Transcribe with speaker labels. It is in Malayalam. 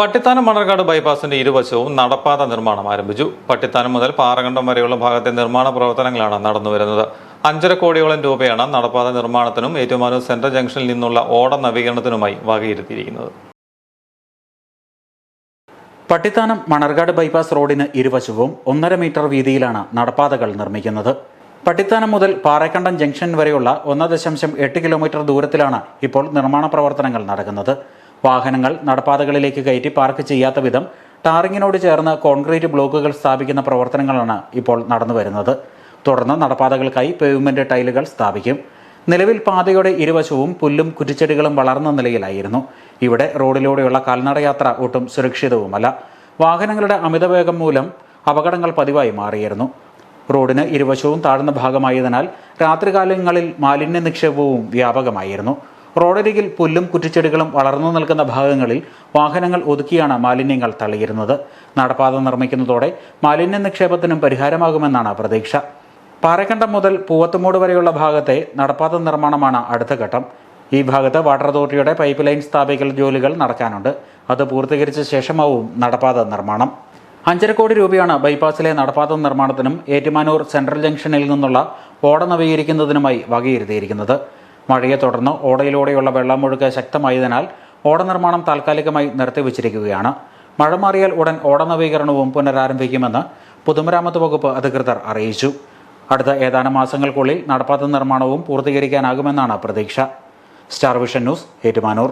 Speaker 1: പട്ടിത്താനം മണർകാട് ബൈപ്പാസിന്റെ ഇരുവശവും നടപ്പാത നിർമ്മാണം ആരംഭിച്ചു. പട്ടിത്താനം മുതൽ പാറകണ്ടം വരെയുള്ള ഭാഗത്തെ നിർമ്മാണ പ്രവർത്തനങ്ങളാണ് നടന്നുവരുന്നത് അഞ്ചര കോടിയോളം രൂപയാണ് നടപ്പാത നിർമ്മാണത്തിനും ഏറ്റുമാനൂർ സെൻട്രൽ ജംഗ്ഷനിൽ നിന്നുള്ള ഓട നവീകരണത്തിനുമായി വകയിരുത്തിയിരിക്കുന്നത്.
Speaker 2: പട്ടിത്താനം മണർകാട് ബൈപ്പാസ് റോഡിന് ഇരുവശവും ഒന്നര മീറ്റർ വീതിയിലാണ് നടപ്പാതകൾ നിർമ്മിക്കുന്നത്. പട്ടിത്താനം മുതൽ പാറക്കണ്ടം ജംഗ്ഷൻ വരെയുള്ള ഒന്ന് ദശാംശം എട്ട് കിലോമീറ്റർ ദൂരത്തിലാണ് ഇപ്പോൾ നിർമ്മാണ പ്രവർത്തനങ്ങൾ നടക്കുന്നത്. വാഹനങ്ങൾ നടപ്പാതകളിലേക്ക് കയറ്റി പാർക്ക് ചെയ്യാത്ത വിധം ടാറിങ്ങിനോട് ചേർന്ന് കോൺക്രീറ്റ് ബ്ലോക്കുകൾ സ്ഥാപിക്കുന്ന പ്രവർത്തനങ്ങളാണ് ഇപ്പോൾ നടന്നു വരുന്നത്. തുടർന്ന് നടപ്പാതകൾക്കായി പേവ്മെന്റ് ടൈലുകൾ സ്ഥാപിക്കും. നിലവിൽ പാതയുടെ ഇരുവശവും പുല്ലും കുറ്റിച്ചെടികളും വളർന്ന നിലയിലായിരുന്നു. ഇവിടെ റോഡിലൂടെയുള്ള കാൽനടയാത്ര ഒട്ടും സുരക്ഷിതവുമല്ല. വാഹനങ്ങളുടെ അമിതവേഗം മൂലം അപകടങ്ങൾ പതിവായി മാറിയിരുന്നു. റോഡിന് ഇരുവശവും താഴ്ന്ന ഭാഗമായതിനാൽ രാത്രികാലങ്ങളിൽ മാലിന്യ നിക്ഷേപവും വ്യാപകമായിരുന്നു. റോഡരികിൽ പുല്ലും കുറ്റിച്ചെടികളും വളർന്നു നിൽക്കുന്ന ഭാഗങ്ങളിൽ വാഹനങ്ങൾ ഒതുക്കിയാണ് മാലിന്യങ്ങൾ തള്ളിയിരുന്നത്. നടപ്പാത നിർമ്മിക്കുന്നതോടെ മാലിന്യ നിക്ഷേപത്തിനും പരിഹാരമാകുമെന്നാണ് പ്രതീക്ഷ. പാറക്കണ്ടം മുതൽ പൂവത്തുമൂട് വരെയുള്ള ഭാഗത്തെ നടപ്പാത നിർമ്മാണമാണ് അടുത്ത ഘട്ടം. ഈ ഭാഗത്ത് വാട്ടർ അതോറിറ്റിയുടെ പൈപ്പ് ലൈൻ സ്ഥാപിക്കൽ ജോലികൾ നടക്കാനുണ്ട്. അത് പൂർത്തീകരിച്ച ശേഷമാവും നടപ്പാത നിർമ്മാണം. അഞ്ചര കോടി രൂപയാണ് ബൈപ്പാസിലെ നടപ്പാത നിർമ്മാണത്തിനും ഏറ്റുമാനൂർ സെൻട്രൽ ജംഗ്ഷനിൽ നിന്നുള്ള ഓട നവീകരിക്കുന്നതിനുമായി വകയിരുത്തിയിരിക്കുന്നത്. മഴയെ തുടർന്ന് ഓടയിലൂടെയുള്ള വെള്ളമൊഴുക്ക് ശക്തമായതിനാൽ ഓട നിർമ്മാണം താൽക്കാലികമായി നിർത്തിവച്ചിരിക്കുകയാണ്. മഴ മാറിയാൽ ഉടൻ ഓട നവീകരണവും പുനരാരംഭിക്കുമെന്ന് പൊതുമരാമത്ത് വകുപ്പ് അധികൃതർ അറിയിച്ചു. അടുത്ത ഏതാനും മാസങ്ങൾക്കുള്ളിൽ നടപ്പാത നിർമ്മാണവും പൂർത്തീകരിക്കാനാകുമെന്നാണ് പ്രതീക്ഷ. Star vision news Ettumanoor.